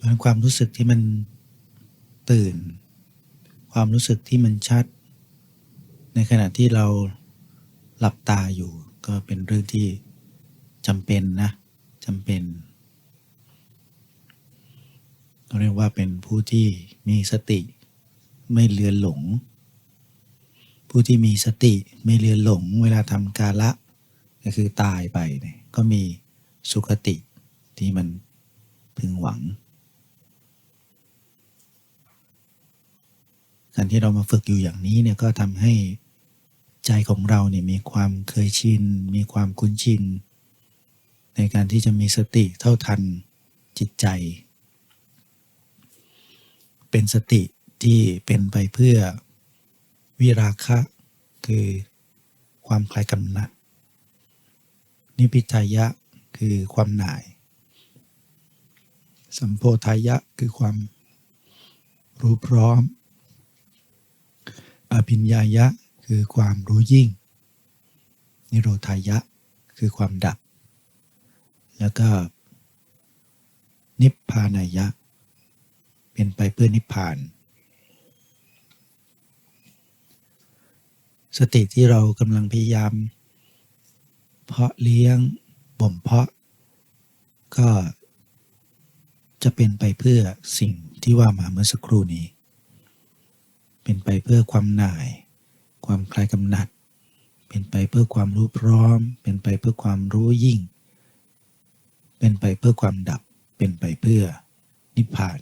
มันความรู้สึกที่มันตื่น ความรู้สึกที่มันชัด ในขณะที่เราหลับตาอยู่ก็เป็นเรื่องที่จำเป็นนะจำเป็นเราเรียกว่าเป็นผู้ที่มีสติไม่เลือนหลง ผู้ที่มีสติไม่เลือนหลง เวลาทำกาละก็คือตายไปเนี่ยก็มีสุขติที่มันพึงหวัง การที่เรามาฝึกอยู่อย่างนี้เนี่ยก็ทำให้ใจของเราเนี่ยมีความเคยชิน มีความคุ้นชิน ในการที่จะมีสติเท่าทันจิตใจ เป็นสติที่เป็นไปเพื่อวิราคะคือความคลายกำหนัดนิพิทายะคือความหน่าย สัมโพธายะคือความรู้พร้อม อภิญญายะคือความรู้ยิ่ง นิโรธายะคือความดับ แล้วก็ นิพพานายะ เป็นไปเพื่อนิพพาน สติที่เรากำลังพยายาม เพาะเลี้ยงบ่มเพาะ ก็จะเป็นไปเพื่อสิ่งที่ว่ามาเมื่อสักครู่นี้ เป็นไปเพื่อความหน่าย ความคลายกำหนัด เป็นไปเพื่อความรู้พร้อม เป็นไปเพื่อความรู้ยิ่ง เป็นไปเพื่อความดับ เป็นไปเพื่อนิพพาน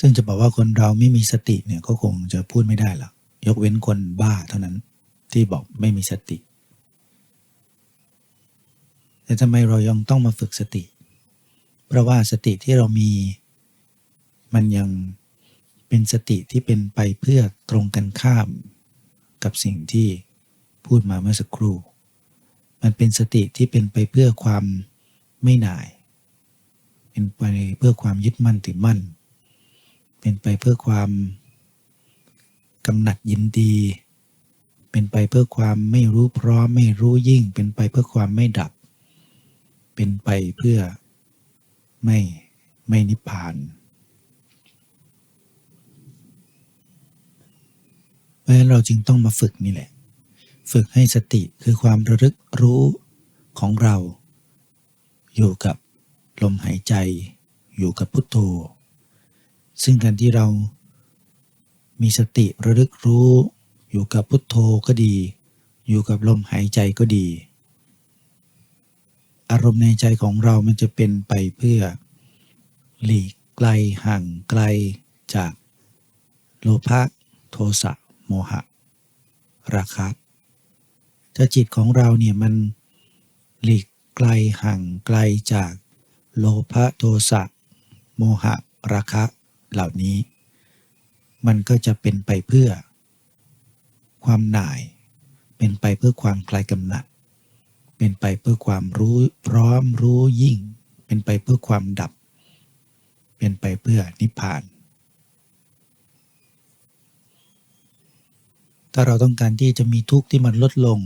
ซึ่งจะบอกว่าคนเราไม่มีสติเนี่ยก็คงจะพูดไม่ได้หรอกยกเว้นคนบ้าเท่านั้นที่บอกไม่มีสติ แต่ทำไมเรายังต้องมาฝึกสติ เพราะว่าสติที่เรามีมันยัง เป็นสติที่เป็นไปเพื่อตรงกันข้าม กับสิ่งที่พูดมาเมื่อสักครู่ มันเป็นสติที่เป็นไปเพื่อความไม่หน่าย เป็นไปเพื่อความยึดมั่นถือมั่น เป็นไปเพื่อความกำหนัดยินดี เป็นไปเพื่อความไม่รู้พร้อมไม่รู้ยิ่ง เป็นไปเพื่อความไม่ดับ เป็นไปเพื่อไม่ไม่นิพพาน เพราะฉะนั้นเราจึงต้องมาฝึกนี่แหละ ฝึกให้สติคือความระลึกรู้ของเรา อยู่กับลมหายใจ อยู่กับพุทโธ ซึ่งการที่เรามีสติระลึกรู้อยู่กับพุทโธก็ดี อยู่กับลมหายใจก็ดี อารมณ์ในใจของเรามันจะเป็นไปเพื่อ หลีกไกลห่างไกลจากโลภะโทสะ โมหะ ราคะถ้าจิตของเราเนี่ยมันหลีกไกลห่างไกลจากโลภะโทสะโมหะ ราคะเหล่านี้ มันก็จะเป็นไปเพื่อ ความหน่าย เป็นไปเพื่อความคลายกำหนัด เป็นไปเพื่อความรู้พร้อมรู้ยิ่ง เป็นไปเพื่อความดับ เป็นไปเพื่อนิพพาน ถ้าเราต้องการที่จะมีทุกข์ที่มันลดลง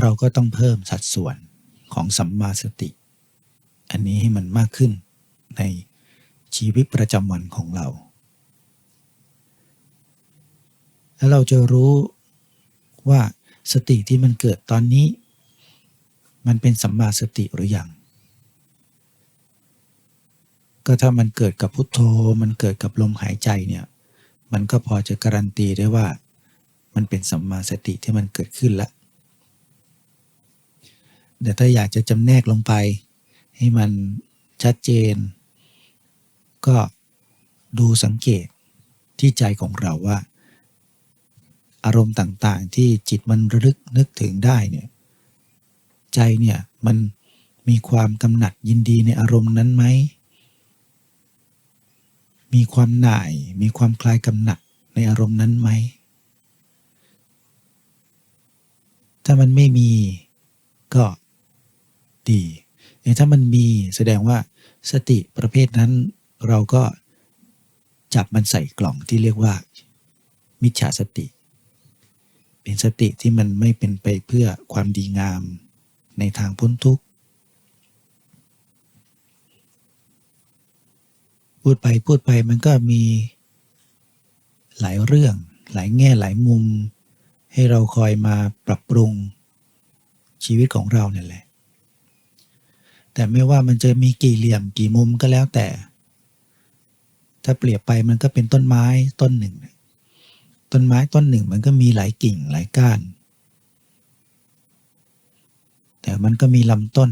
เราก็ต้องเพิ่มสัดส่วนของสัมมาสติ อันนี้ให้มันมากขึ้นในชีวิตประจำวันของเรา แล้วเราจะรู้ว่าสติที่มันเกิดตอนนี้ มันเป็นสัมมาสติหรือยังก็ถ้ามันเกิดกับพุทโธ มันเกิดกับลมหายใจเนี่ย มันก็พอจะการันตีได้ว่า มันเป็นสัมมาสติที่มันเกิดขึ้นล้วแต่ถ้าอยากจะจำแนกลงไป ให้มันชัดเจน ก็ดูสังเกตที่ใจของเราว่า อารมณ์ต่างๆ ที่จิตมันระลึกนึกถึงได้เนี่ยใจเนี่ยมันมีความกำหนัดยินดีในอารมณ์นั้นไหม มีความหน่าย มีความคลายกำหนัดในอารมณ์นั้นไหม ถ้ามันไม่มีก็ดีแต่ถ้ามันมีแสดงว่าสติประเภทนั้นเราก็จับมันใส่กล่องที่เรียกว่า มิจฉาสติ เป็นสติที่มันไม่เป็นไปเพื่อความดีงามในทางพ้นทุกข์ พูดไปพูดไปมันก็มีหลายเรื่อง หลายแง่หลายมุม ให้เราคอยมาปรับปรุงชีวิตของเราเนี่ยแหละ แต่ไม่ว่ามันจะมีกี่เหลี่ยมกี่มุมก็แล้วแต่ ถ้าเปรียบไปมันก็เป็นต้นไม้ต้นหนึ่ง ต้นไม้ต้นหนึ่งมันก็มีหลายกิ่งหลายก้าน แต่มันก็มีลำต้น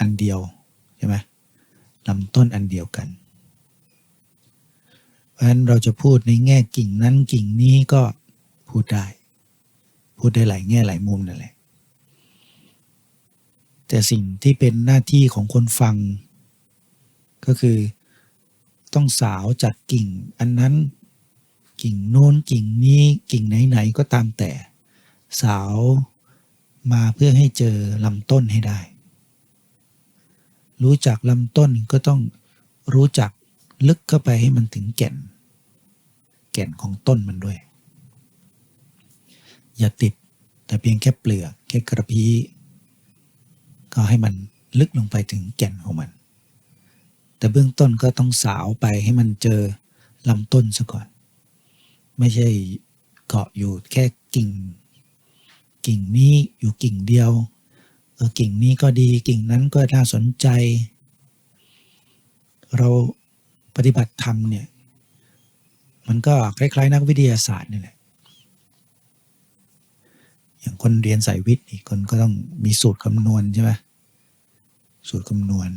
อันเดียวใช่ไหมลำต้นอันเดียวกัน ราะฉะนั้นเราจะพูดในแง่กิ่งนั้นกิ่งนี้ก็พูดได้ พูดได้หลายแง่หลายมุมนั่นแหละ แต่สิ่งที่เป็นหน้าที่ของคนฟัง ก็คือต้องสาวจากกิ่งอันนั้นกิ่งโน้นกิ่งนี้กิ่งไหนๆก็ตามแต่สาวมาเพื่อให้เจอลำต้นให้ได้ รู้จักลำต้นก็ต้องรู้จักลึกเข้าไปให้มันถึงแก่น แก่นของต้นมันด้วย อย่าติดแต่เพียงแค่เปลือกแค่กระพี้ก็ให้มันลึกลงไปถึงแก่นของมัน แต่เบื้องต้นก็ต้องสาวไปให้มันเจอลำต้นซะก่อน ไม่ใช่เกาะอยู่แค่กิ่ง กิ่งนี้อยู่กิ่งเดียวเออกิ่งนี้ก็ดีกิ่งนั้นก็น่าสนใจ เราปฏิบัติธรรมเนี่ย มันก็คล้ายๆ นักวิทยาศาสตร์นี่แหละ อย่างคนเรียนสายวิทย์อีกคนก็ต้องมีสูตรคำนวณใช่ไหมสูตรคำนวณ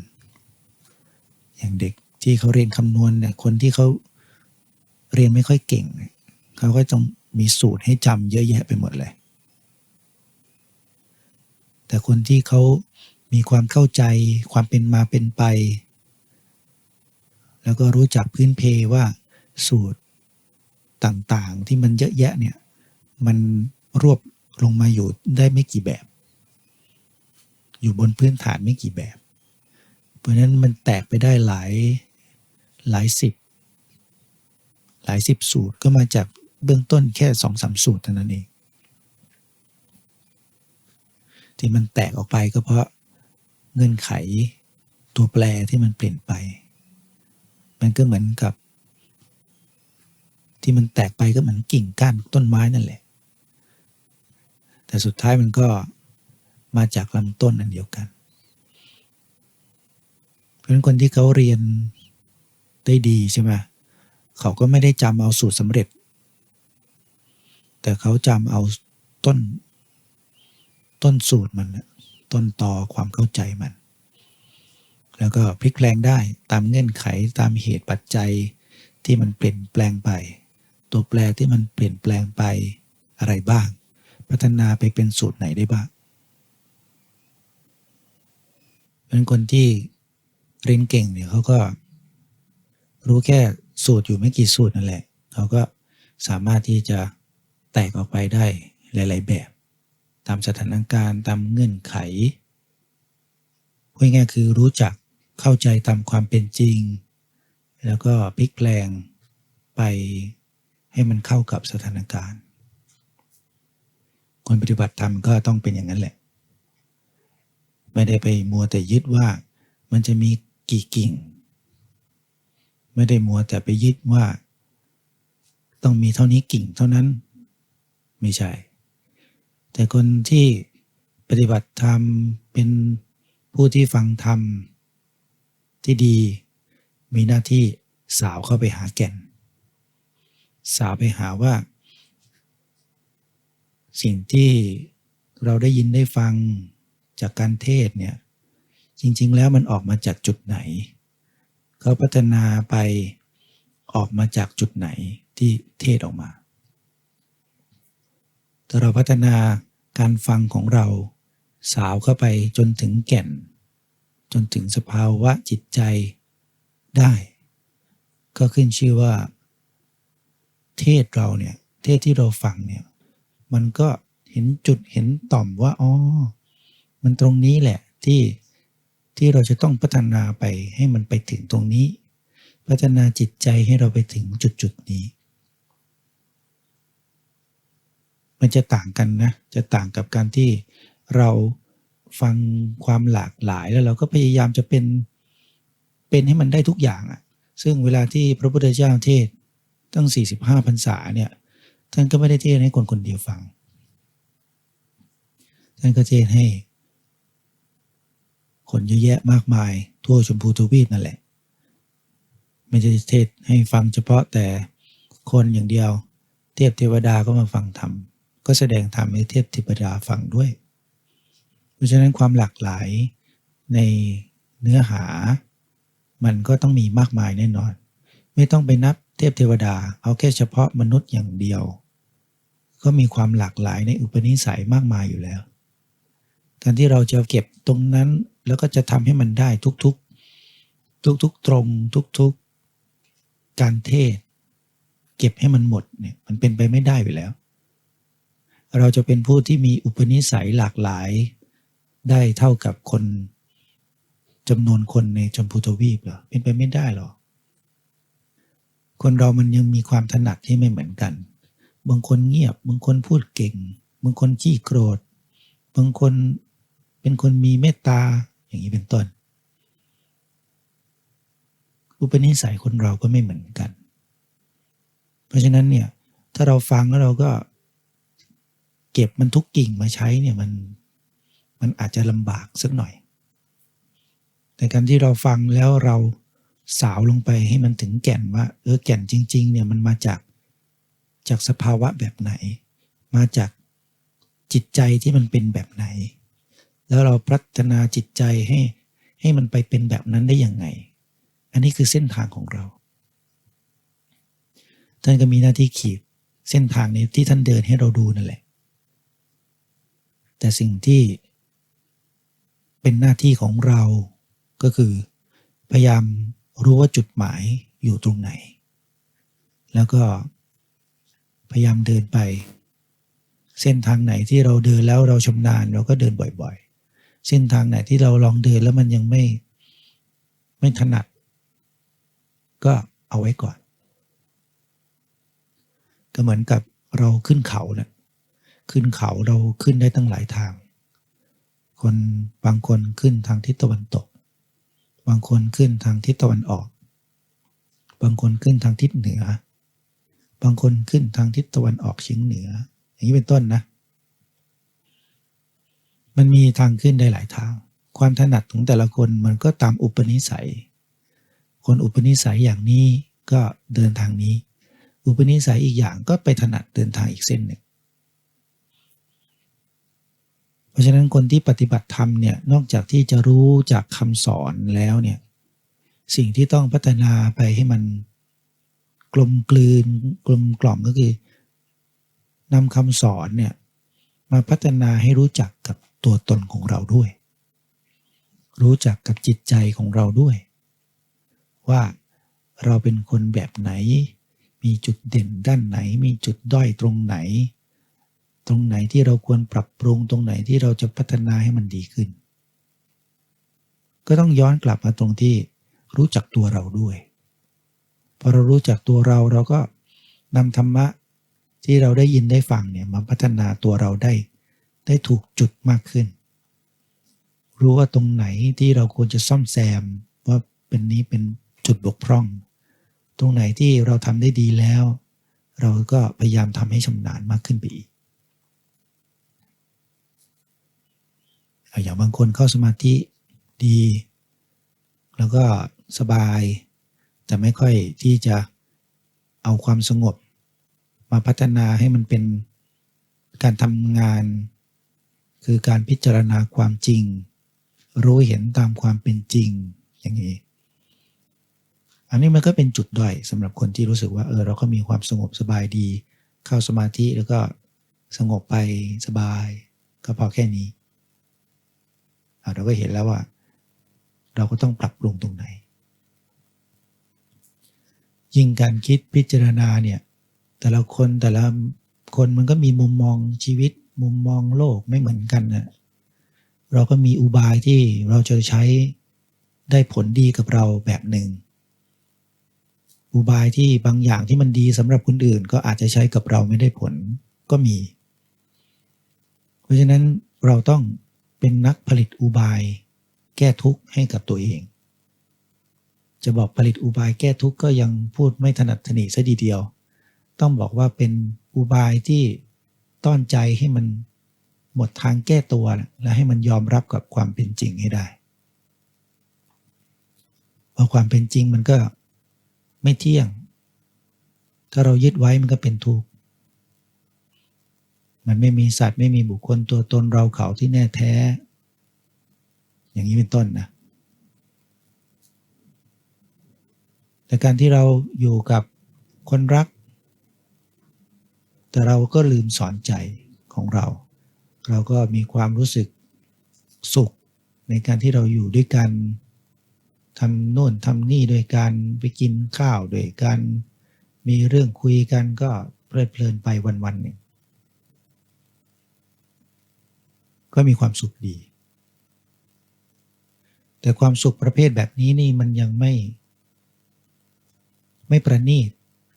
อย่างเด็กที่เขาเรียนคำนวณเนี่ยคนที่เขาเรียนไม่ค่อยเก่งเนี่ยเขาก็ต้องมีสูตรให้จำเยอะแยะไปหมดเลย แต่คนที่เขามีความเข้าใจความเป็นมาเป็นไป แล้วก็รู้จักพื้นเพว่าสูตร ต่างๆ ที่มันเยอะแยะเนี่ยมันรวบลงมาอยู่ได้ไม่กี่แบบ อยู่บนพื้นฐานไม่กี่แบบ เพราะนั้นมันแตกไปได้หลายหลายสิบ หลายสิบสูตรก็มาจากเบื้องต้นแค่สองสามสูตรเท่านั้นเอง ที่มันแตกออกไปก็เพราะเงื่อนไขตัวแปรที่มันเปลี่ยนไป มันก็เหมือนกับ ที่มันแตกไปก็เหมือนกิ่งก้านต้นไม้นั่นแหละ แต่สุดท้ายมันก็มาจากลำต้นอันเดียวกัน เพราะฉะนั้นคนที่เขาเรียนได้ดีใช่ไหมเขาก็ไม่ได้จำเอาสูตรสำเร็จ แต่เขาจำเอาต้น ต้นสูตรมันต้นตอความเข้าใจมัน แล้วก็พลิกแปลงได้ตามเงื่อนไขตามเหตุปัจจัยที่มันเปลี่ยนแปลงไป ตัวแปรที่มันเปลี่ยนแปลงไปอะไรบ้าง พัฒนาไปเป็นสูตรไหนได้บ้างเป็นคนที่เรียนเก่งเนี่ยเขาก็รู้แค่สูตรอยู่ไม่กี่สูตรนั่นแหละเขาก็สามารถที่จะแตกออกไปได้หลาย ๆ แบบ ตามสถานการณ์ตามเงื่อนไขพูดง่ายคือรู้จักเข้าใจตามความเป็นจริง แล้วก็พลิกแปลงไป ให้มันเข้ากับสถานการณ์ คนปฏิบัติธรรมก็ต้องเป็นอย่างนั้นแหละ ไม่ได้ไปมัวแต่ยึดว่ามันจะมีกี่กิ่ง ไม่ได้มัวแต่ไปยึดว่า ต้องมีเท่านี้กิ่งเท่านั้น ไม่ใช่ แต่คนที่ปฏิบัติธรรมเป็นผู้ที่ฟังธรรมที่ดีมีหน้าที่สาวเข้าไปหาแก่น สาวไปหาว่า สิ่งที่เราได้ยินได้ฟังจากการเทศเนี่ยจริง ๆ แล้วมันออกมาจากจุดไหน เขาพัฒนาไปออกมาจากจุดไหนที่เทศออกมาถ้าเราพัฒนาการฟังของเราสาวเข้าไปจนถึงแก่น จนถึงสภาวะจิตใจได้ ก็ขึ้นชื่อว่า เทศเราเนี่ย เทศที่เราฟังเนี่ย มันก็เห็นจุดเห็นต่อมว่าอ๋อมันตรงนี้แหละที่ที่เราจะต้องพัฒนาไปให้มันไปถึงตรงนี้ พัฒนาจิตใจให้เราไปถึงจุดจุดนี้ มันจะต่างกันนะ จะต่างกับการที่เราฟังความหลากหลายแล้วเราก็พยายามจะเป็นเป็นให้มันได้ทุกอย่างอะซึ่งเวลาที่พระพุทธเจ้าเทศ ตั้ง 45พรรษาเนี่ยท่านก็ไม่ได้เทศน์ให้คนคนเดียวฟัง ท่านก็เทศน์ให้ คนเยอะแยะมากมาย ทั่วชมพูทวีปนั่นแหละ ไม่ได้เทศให้ฟังเฉพาะแต่คนอย่างเดียว เทพเทวดาก็มาฟังธรรม ก็แสดงธรรมให้เทพเทวดาฟังด้วย เพราะฉะนั้นความหลากหลายในเนื้อหา มันก็ต้องมีมากมายแน่นอน ไม่ต้องไปนับ เทพเทวดา เอาแค่เฉพาะมนุษย์อย่างเดียว ก็มีความหลากหลายในอุปนิสัยมากมายอยู่แล้วการที่เราจะเก็บตรงนั้นแล้วก็จะทำให้มันได้ทุกๆ ทุกๆตรงทุกๆ การเทศ เก็บให้มันหมดเนี่ยมันเป็นไปไม่ได้อยู่แล้ว เราจะเป็นผู้ที่มีอุปนิสัยหลากหลาย ได้เท่ากับคนจำนวนคนในจมพูทวีปเหรอเป็นไปไม่ได้หรอก คนเรามันยังมีความถนัดที่ไม่เหมือนกัน บางคนเงียบ บางคนพูดเก่ง บางคนขี้โกรธ บางคนเป็นคนมีเมตตา อย่างนี้เป็นต้น อุปนิสัยคนเราก็ไม่เหมือนกัน เพราะฉะนั้นเนี่ย ถ้าเราฟังแล้วเราก็ เก็บมันทุกกิ่งมาใช้เนี่ยมัน มันอาจจะลำบากสักหน่อย แต่การที่เราฟังแล้วเรา สาวลงไปให้มันถึงแก่นว่าเออแก่นจริง ๆ เนี่ยมันมาจากจากสภาวะแบบไหน มาจากจิตใจที่มันเป็นแบบไหน แล้วเราพัฒนาจิตใจให้ให้มันไปเป็นแบบนั้นได้ยังไง อันนี้คือเส้นทางของเรา ท่านก็มีหน้าที่ขีดเส้นทางนี้ที่ท่านเดินให้เราดูนั่นแหละ แต่สิ่งที่เป็นหน้าที่ของเราก็คือพยายาม รู้ว่าจุดหมายอยู่ตรงไหน แล้วก็พยายามเดินไป เส้นทางไหนที่เราเดินแล้วเราชำนาญเราก็เดินบ่อยๆ เส้นทางไหนที่เราลองเดินแล้วมันยังไม่ไม่ถนัด ก็เอาไว้ก่อน ก็เหมือนกับเราขึ้นเขาเนะขึ้นเขาเราขึ้นได้ตั้งหลายทาง คนบางคนขึ้นทางทิศตะวันตก บางคนขึ้นทางทิศตะวันออก บางคนขึ้นทางทิศเหนือ บางคนขึ้นทางทิศตะวันออกเฉียงเหนือ อย่างนี้เป็นต้นนะ มันมีทางขึ้นได้หลายทาง ความถนัดของแต่ละคนมันก็ตามอุปนิสัย คนอุปนิสัยอย่างนี้ก็เดินทางนี้ อุปนิสัยอีกอย่างก็ไปถนัดเดินทางอีกเส้นหนึ่ง เพราะฉะนั้นคนที่ปฏิบัติธรรมเนี่ยนอกจากที่จะรู้จากคำสอนแล้วเนี่ยสิ่งที่ต้องพัฒนาไปให้มันกลมกลืนกลมกล่อมก็คือนำคำสอนเนี่ยมาพัฒนาให้รู้จักกับตัวตนของเราด้วย รู้จักกับจิตใจของเราด้วย ว่าเราเป็นคนแบบไหน มีจุดเด่นด้านไหน มีจุดด้อยตรงไหน ตรงไหนที่เราควรปรับปรุงตรงไหนที่เราจะพัฒนาให้มันดีขึ้น ก็ต้องย้อนกลับมาตรงที่รู้จักตัวเราด้วยพอเรารู้จักตัวเราเราก็นำธรรมะที่เราได้ยินได้ฟังเนี่ยมาพัฒนาตัวเราได้ ได้ถูกจุดมากขึ้น รู้ว่าตรงไหนที่เราควรจะซ่อมแซมว่าเป็นนี้เป็นจุดบกพร่อง ตรงไหนที่เราทำได้ดีแล้ว เราก็พยายามทำให้ชำนาญมากขึ้นไปอีก อย่างบางคนเข้าสมาธิดี แล้วก็สบาย แต่ไม่ค่อยที่จะเอาความสงบ มาพัฒนาให้มันเป็นการทำงาน คือการพิจารณาความจริง รู้เห็นตามความเป็นจริงอย่างนี้อันนี้มันก็เป็นจุดด้อยสำหรับคนที่รู้สึกว่าเออเราก็มีความสงบสบายดี เข้าสมาธิแล้วก็สงบไปสบาย ก็พอแค่นี้ เราก็เห็นแล้วว่า เราก็ต้องปรับปรุงตรงไหน ยิ่งการคิดพิจารณาเนี่ยแต่ละคนแต่ละคนมันก็มีมุมมองชีวิต มุมมองโลกไม่เหมือนกันนะเราก็มีอุบายที่เราจะใช้ได้ผลดีกับเราแบบหนึ่ง อุบายที่บางอย่างที่มันดีสำหรับคนอื่น ก็อาจจะใช้กับเราไม่ได้ผลก็มี เพราะฉะนั้นเราต้อง เป็นนักผลิตอุบาย แก้ทุกข์ให้กับตัวเอง จะบอกผลิตอุบายแก้ทุกข์ก็ยังพูดไม่ถนัดถนีซะดีเดียว ต้องบอกว่าเป็นอุบายที่ต้อนใจให้มันหมดทางแก้ตัวและให้มันยอมรับกับความเป็นจริงให้ได้พราะความเป็นจริงมันก็ไม่เที่ยง ถ้าเรายึดไว้มันก็เป็นทุกข์ มันไม่มีสัตว์ไม่มีบุคคลตัวตนเราเขาที่แน่แท้ อย่างนี้เป็นต้นนะแต่การที่เราอยู่กับคนรัก แต่เราก็ลืมสอนใจของเรา เราก็มีความรู้สึกสุขในการที่เราอยู่ด้วยกันทำโน่นทำนี่โดยการไปกินข้าวโดยการมีเรื่องคุยกันก็เพลิดเพลินไปวันๆหนึ่ง ก็มีความสุขดี แต่ความสุขประเภทแบบนี้นี่มันยังไม่ ไม่ประณีต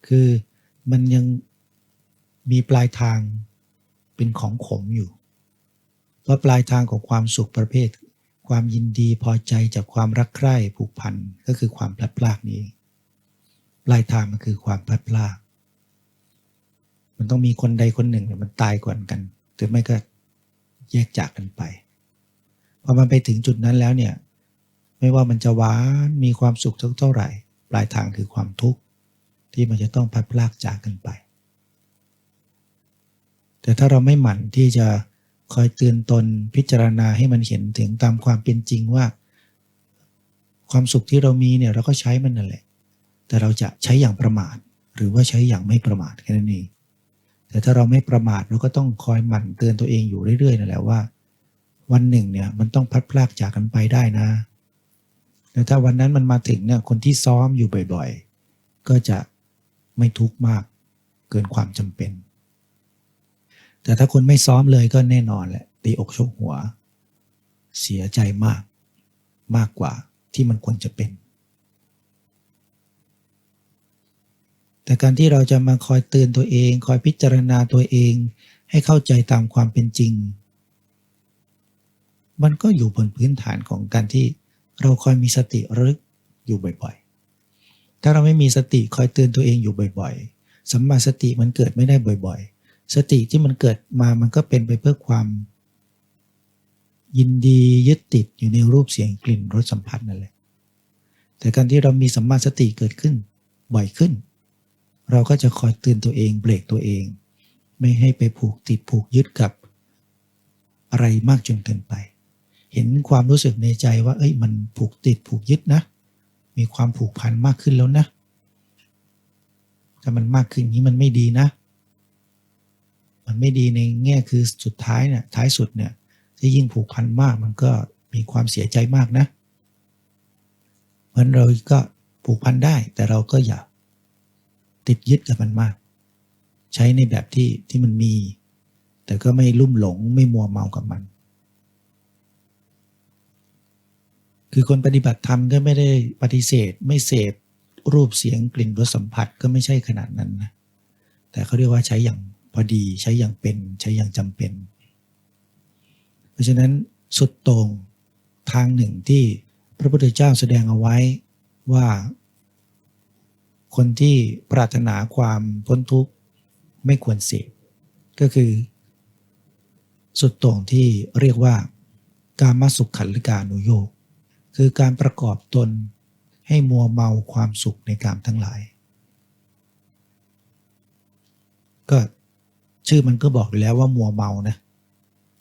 คือมันยังมีปลายทางเป็นของขมอยู่ เพราะปลายทางของความสุขประเภท ความยินดีพอใจจากความรักใคร่ผูกพันก็คือความพลัดพรากนี้ ปลายทางมันคือความพลัดพราก มันต้องมีคนใดคนหนึ่งมันตายก่อนกันหรือไม่ก็ แยกจากกันไปพอมันไปถึงจุดนั้นแล้วเนี่ยไม่ว่ามันจะหวานมีความสุขเท่าไหร่ ปลายทางคือความทุกข์ที่มันจะต้องพัดพลากจากกันไป แต่ถ้าเราไม่หมั่นที่จะคอยเตือนตนพิจารณาให้มันเห็นถึงตามความเป็นจริงว่า ความสุขที่เรามีเนี่ยเราก็ใช้มันนั่นแหละ แต่เราจะใช้อย่างประมาท หรือว่าใช้อย่างไม่ประมาทแค่นั้นเอง แต่ถ้าเราไม่ประมาทเราก็ต้องคอยหมั่นเตือนตัวเองอยู่เรื่อยๆนั่นแหละว่า วันหนึ่งเนี่ยมันต้องพัดพลากจากกันไปได้นะแต่ถ้าวันนั้นมันมาถึงเนี่ยคนที่ซ้อมอยู่บ่อยๆ ก็จะไม่ทุกข์มากเกินความจำเป็น แต่ถ้าคนไม่ซ้อมเลยก็แน่นอนแหละตีอกชกหัว เสียใจมากมากกว่าที่มันควรจะเป็น แต่การที่เราจะมาคอยเตือนตัวเอง คอยพิจารณาตัวเอง ให้เข้าใจตามความเป็นจริง มันก็อยู่บนพื้นฐานของการที่เราคอยมีสติรึกอยู่บ่อยๆ ถ้าเราไม่มีสติคอยเตือนตัวเองอยู่บ่อยๆ สัมมาสติมันเกิดไม่ได้บ่อยๆ สติที่มันเกิดมามันก็เป็นไปเพื่อความ ยินดียึดติดอยู่ในรูปเสียงกลิ่นรสสัมผัสนั่นแหละ แต่การที่เรามีสัมมาสติเกิดขึ้นบ่อยขึ้น เราก็จะคอยเตือนตัวเองเบรกตัวเอง ไม่ให้ไปผูกติดผูกยึดกับ อะไรมากจนเกินไป เห็นความรู้สึกในใจว่า เอ้ยมันผูกติดผูกยึดนะ มีความผูกพันมากขึ้นแล้วนะถ้ามันมากขึ้นนี้มันไม่ดีนะ มันไม่ดีในแง่คือสุดท้ายเนี่ยท้ายสุดเนี่ยที่ยิ่งผูกพันมากมันก็มีความเสียใจมากนะเหมือนเราก็ผูกพันได้ แต่เราก็อย่า ติดยึดกับมันมาก ใช้ในแบบที่ที่มันมี แต่ก็ไม่ลุ่มหลงไม่มัวเมากับมัน คือคนปฏิบัติธรรมก็ไม่ได้ปฏิเสธ ไม่เสพรูปเสียงกลิ่นรสสัมผัสก็ไม่ใช่ขนาดนั้นนะแต่เขาเรียกว่าใช้อย่างพอดีใช้อย่างเป็นใช้อย่างจำเป็น เพราะฉะนั้นสุดตรงทางหนึ่งที่พระพุทธเจ้าแสดงเอาไว้ว่า คนที่ปรารถนาความพ้นทุกข์ไม่ควรเสพก็คือ สุดตรงที่เรียกว่า การมาสุขขันลิกานุโยกคือการประกอบตนให้มัวเมาความสุขในกามทั้งหลาย ก็ชื่อมันก็บอกอยู่แล้วว่ามัวเมานะ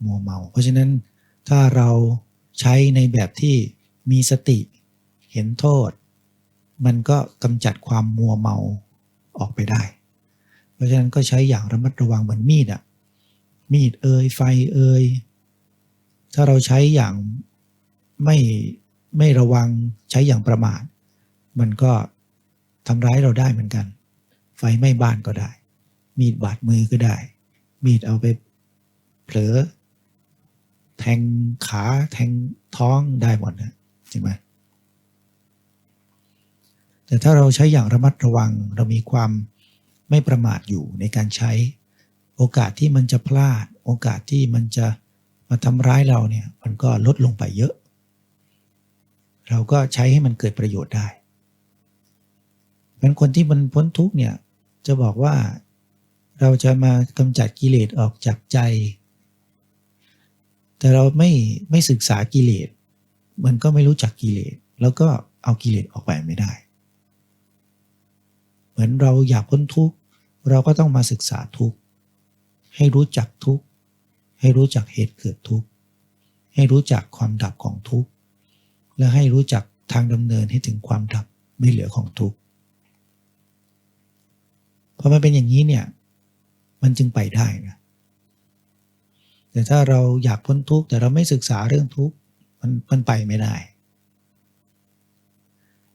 มัวเมา เพราะฉะนั้นถ้าเราใช้ในแบบที่มีสติ เห็นโทษ มันก็กำจัดความมัวเมาออกไปได้ เพราะฉะนั้นก็ใช้อย่างระมัดระวังเหมือนมีดอะมีดเอยไฟเอยถ้าเราใช้อย่างไม่ไม่ระวังใช้อย่างประมาท มันก็ทำร้ายเราได้เหมือนกัน ไฟไหม้บ้านก็ได้ มีดบาดมือก็ได้ มีดเอาไปเผลอ แทงขาแทงท้องได้หมดนะใช่ไหม แต่ถ้าเราใช้อย่างระมัดระวัง เรามีความไม่ประมาทอยู่ในการใช้ โอกาสที่มันจะพลาด โอกาสที่มันจะมาทำร้ายเราเนี่ยมันก็ลดลงไปเยอะ เราก็ใช้ให้มันเกิดประโยชน์ได้เป็นคนที่มันพ้นทุกเนี่ยจะบอกว่าเราจะมากำจัดกิเลสออกจากใจ แต่เราไม่ไม่ศึกษากิเลส มันก็ไม่รู้จักกิเลส แล้วก็เอากิเลสออกไปไม่ได้ เหมือนเราอยากพ้นทุกข์เราก็ต้องมาศึกษาทุกข์ให้รู้จักทุกข์ให้รู้จักเหตุเกิดทุกข์ให้รู้จักความดับของทุกข์และให้รู้จักทางดำเนินให้ถึงความดับไม่เหลือของทุกข์พอมันเป็นอย่างนี้เนี่ยมันจึงไปได้นะแต่ถ้าเราอยากพ้นทุกข์แต่เราไม่ศึกษาเรื่องทุกข์มันมันไปไม่ได้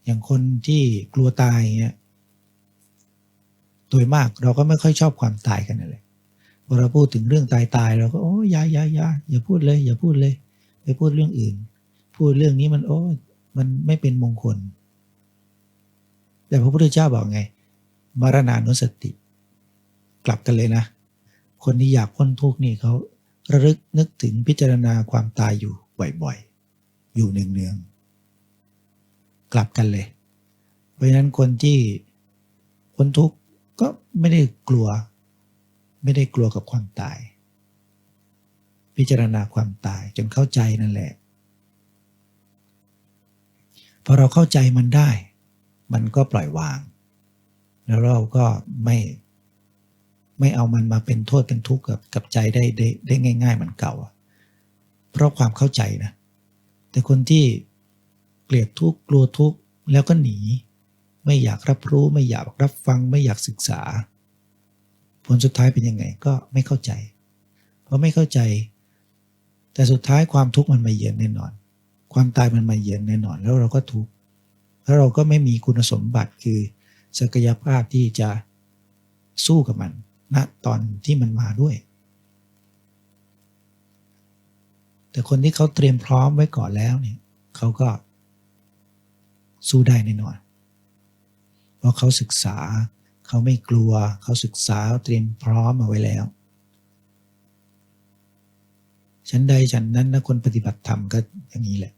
อย่างคนที่กลัวตายเนี่ย โดยมากเราก็ไม่ค่อยชอบความตายกันเลยพอเราพูดถึงเรื่องตายตายเราก็โอ้ยยายายาอย่าพูดเลย อย่าพูดเลย ไปพูดเรื่องอื่น พูดเรื่องนี้มันโอ้มันไม่เป็นมงคล แต่พระพุทธเจ้าบอกไง มรณานุสติ กลับกันเลยนะ คนที่อยากพ้นทุกข์นี่เขาระลึกนึกถึงพิจารณาความตายอยู่บ่อยๆ อยู่เนืองๆ กลับกันเลย เพราะฉะนั้นคนที่พ้นทุกข์ ก็ไม่ได้กลัว ไม่ได้กลัวกับความตาย พิจารณาความตายจนเข้าใจนั่นแหละพอเราเข้าใจมันได้ มันก็ปล่อยวาง แล้วเราก็ไม่ไม่เอามันมาเป็นโทษเป็นทุกข์กับกับใจได้ได้ได้ง่าย ๆ เหมือนเก่าเพราะความเข้าใจนะ แต่คนที่เกลียดทุกข์กลัวทุกข์แล้วก็หนี ไม่อยากรับรู้ ไม่อยากรับฟัง ไม่อยากศึกษา ผลสุดท้ายเป็นยังไงก็ไม่เข้าใจเพราะไม่เข้าใจ แต่สุดท้ายความทุกข์มันมาเยือนแน่นอน ความตายมันมาเยือนแน่นอน แล้วเราก็ทุกข์แล้วเราก็ไม่มีคุณสมบัติคือศักยภาพที่จะสู้กับมันณนะตอนที่มันมาด้วย แต่คนที่เขาเตรียมพร้อมไว้ก่อนแล้วเนี่ยเขาก็สู้ได้แน่นอน เพราะเขาศึกษา เขาไม่กลัว เขาศึกษาเตรียมพร้อมมาไว้แล้วฉันใดฉันนั้นนะคนปฏิบัติธรรมก็อย่างนี้แหละ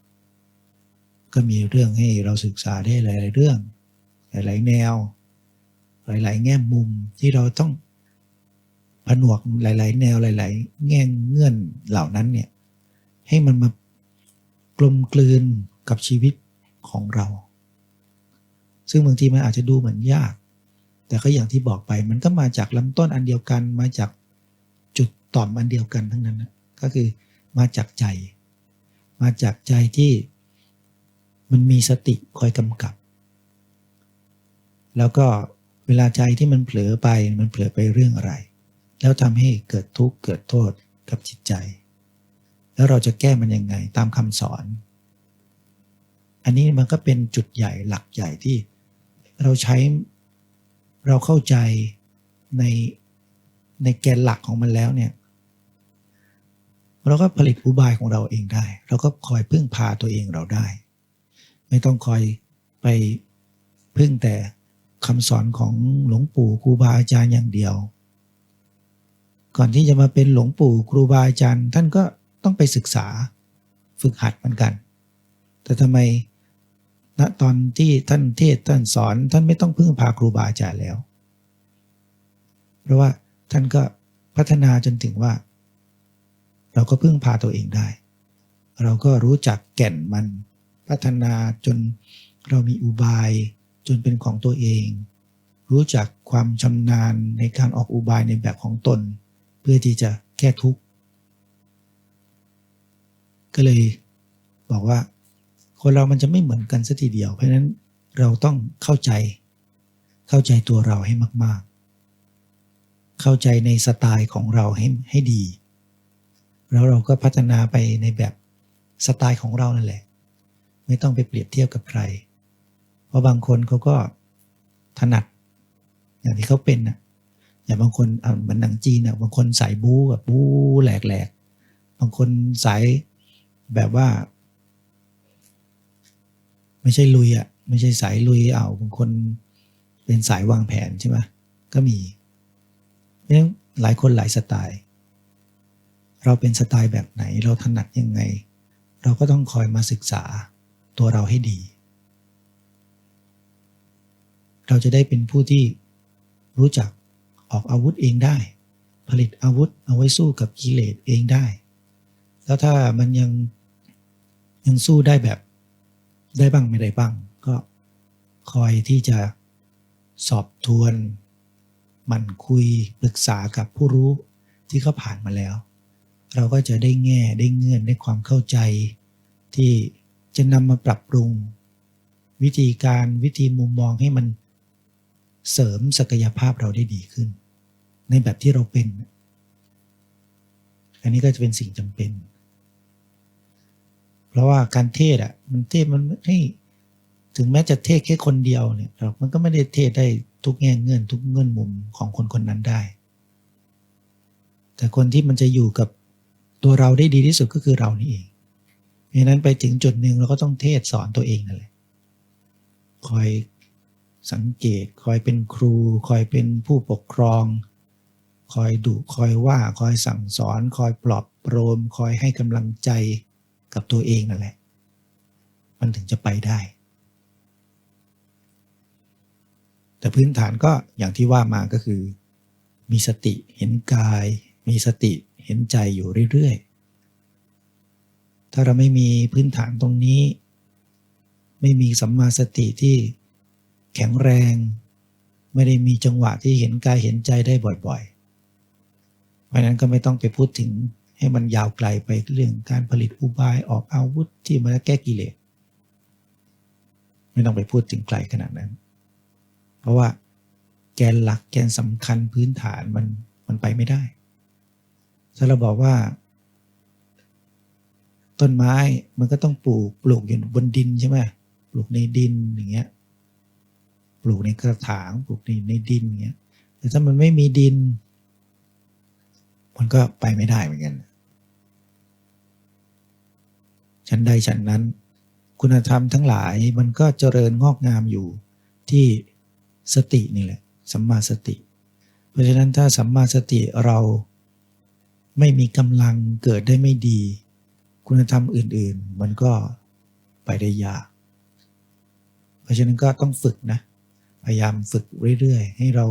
ก็มีเรื่องให้เราศึกษาได้หลาย ๆ เรื่อง หลาย ๆ แนว หลาย ๆ แง่มุมที่เราต้องผนวกหลาย ๆ แนวหลาย ๆ แง่เงื่อนเหล่านั้นเนี่ยให้มันมากลมกลืนกับชีวิตของเรา ซึ่งบางทีมันอาจจะดูเหมือนยาก แต่ก็อย่างที่บอกไปมันก็มาจากลำต้นอันเดียวกัน มาจากจุดต่อมอันเดียวกันทั้งนั้นนะก็คือมาจากใจ มาจากใจที่มันมีสติคอยกำกับ แล้วก็เวลาใจที่มันเผลอไปมันเผลอไปเรื่องอะไร แล้วทำให้เกิดทุกข์เกิดโทษกับจิตใจ แล้วเราจะแก้มันยังไงตามคำสอน อันนี้มันก็เป็นจุดใหญ่หลักใหญ่ที่ เราใช้เราเข้าใจในในแกนหลักของมันแล้วเนี่ย เราก็ผลิตอุบายของเราเองได้ เราก็คอยพึ่งพาตัวเองเราได้ ไม่ต้องคอยไปพึ่งแต่คำสอนของหลวงปู่ครูบาอาจารย์อย่างเดียว ก่อนที่จะมาเป็นหลวงปู่ครูบาอาจารย์ ท่านก็ต้องไปศึกษาฝึกหัดเหมือนกัน แต่ทำไม ณตอนที่ท่านเทศท่านสอน ท่านไม่ต้องพึ่งพาครูบาอาจารย์แล้ว เพราะว่าท่านก็พัฒนาจนถึงว่า เราก็พึ่งพาตัวเองได้ เราก็รู้จักแก่นมันพัฒนาจนเรามีอุบายจนเป็นของตัวเอง รู้จักความชำนาญในการออกอุบายในแบบของตน เพื่อที่จะแก้ทุกข์ก็เลยบอกว่า คนเรามันจะไม่เหมือนกันสัทีเดียว เพราะฉะนั้นเราต้องเข้าใจ เข้าใจตัวเราให้มาก ๆ เข้าใจในสไตล์ของเราให้ให้ดี แล้วเราก็พัฒนาไปในแบบสไตล์ของเรานั่นแหละ ไม่ต้องไปเปรียบเทียบกับใคร เพราะบางคนเขาก็ถนัด อย่างที่เขาเป็นนะอย่างบางคนเหมือนหนังจีนอะบางคนสายบู๊แบบบู๊แหลกๆ บางคนสายแบบว่า ไม่ใช่ลุยอะไม่ใช่สายลุยเอาบางคนเป็นสายวางแผนใช่ไหมก็มีเพราะฉะนั้นหลายคนหลายสไตล์ เราเป็นสไตล์แบบไหนเราถนัดยังไง เราก็ต้องคอยมาศึกษาตัวเราให้ดี เราจะได้เป็นผู้ที่รู้จักออกอาวุธเองได้ ผลิตอาวุธเอาไว้สู้กับกิเลสเองได้ แล้วถ้ามันยังยังสู้ได้แบบ ได้บ้างไม่ได้บ้าง ก็คอยที่จะสอบทวนมันคุยปรึกษากับผู้รู้ที่เขาผ่านมาแล้ว เราก็จะได้แง่ได้เงื่อนได้ความเข้าใจ ที่จะนำมาปรับปรุง วิธีการวิธีมุมมองให้มันเสริมศักยภาพเราได้ดีขึ้น ในแบบที่เราเป็น อันนี้ก็จะเป็นสิ่งจำเป็น เพราะว่าการเทศอะ มันเทศมันให้ถึงแม้จะเทศแค่คนเดียวเนี่ยมันก็ไม่ได้เทศได้ทุกแง่เงื่อนทุกเงื่อนมุมของคนคนนั้นได้ แต่คนที่มันจะอยู่กับตัวเราได้ดีที่สุดก็คือเรานี่เองเพราะนั้นไปถึงจุดหนึ่งเราก็ต้องเทศสอนตัวเองนั่นแหละคอยสังเกตคอยเป็นครู คอยเป็นผู้ปกครอง คอยดุคอยว่าคอยสั่งสอน คอยปลอบโปรม คอยให้กำลังใจ กับตัวเองนั่นแหละ มันถึงจะไปได้ แต่พื้นฐานก็อย่างที่ว่ามาก็คือ มีสติเห็นกาย มีสติเห็นใจอยู่เรื่อยๆ ถ้าเราไม่มีพื้นฐานตรงนี้ ไม่มีสัมมาสติที่แข็งแรง ไม่ได้มีจังหวะที่เห็นกายเห็นใจได้บ่อยๆ เพราะนั้นก็ไม่ต้องไปพูดถึง ให้มันยาวไกลไปเรื่องการผลิตอุบายออกอาวุธที่มาแก้กิเลสไม่ต้องไปพูดถึงไกลขนาดนั้น เพราะว่าแกนหลักแกนสำคัญพื้นฐานมันมันไปไม่ได้ถ้าเราบอกว่า ต้นไม้มันก็ต้องปลูกปลูกอยู่บนดินใช่ไหมปลูกในดินอย่างเงี้ยปลูกในกระถางปลูกในในดินอย่างเงี้ยแต่ถ้ามันไม่มีดิน มันก็ไปไม่ได้เหมือนกันฉันใดฉันนั้น คุณธรรมทั้งหลายมันก็เจริญงอกงามอยู่ที่สตินี่แหละสัมมาสติ เพราะฉะนั้นถ้าสัมมาสติเราไม่มีกำลังเกิดได้ไม่ดี คุณธรรมอื่นๆ มันก็ไปได้ยาก เพราะฉะนั้นก็ต้องฝึกนะ พยายามฝึกเรื่อยๆ ให้เรา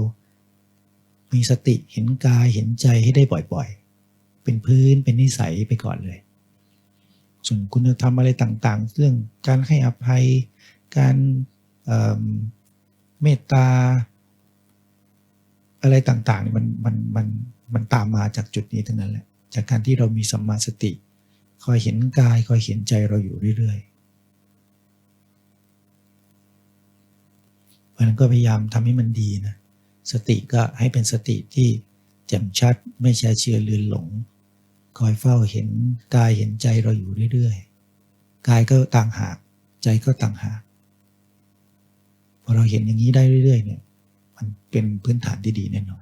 มีสติเห็นกายเห็นใจให้ได้บ่อยๆ เป็นพื้นเป็นนิสัยไปก่อนเลย ส่วนคุณธรรมอะไรต่างๆ เรื่องการให้อภัย การเมตตา อะไรต่างๆมันมันมันมันตามมาจากจุดนี้ทั้งนั้นแหละ จากการที่เรามีสัมมาสติ คอยเห็นกายคอยเห็นใจเราอยู่เรื่อยๆเพราะนั้นก็พยายามทำให้มันดีนะ สติก็ให้เป็นสติที่แจ่มชัดไม่แช่เชื่อเลือนหลง คอยเฝ้าเห็นกายเห็นใจเราอยู่เรื่อยๆ กายก็ต่างหาก ใจก็ต่างหาก พอเราเห็นอย่างนี้ได้เรื่อยๆเนี่ย มันเป็นพื้นฐานที่ดีแน่นอน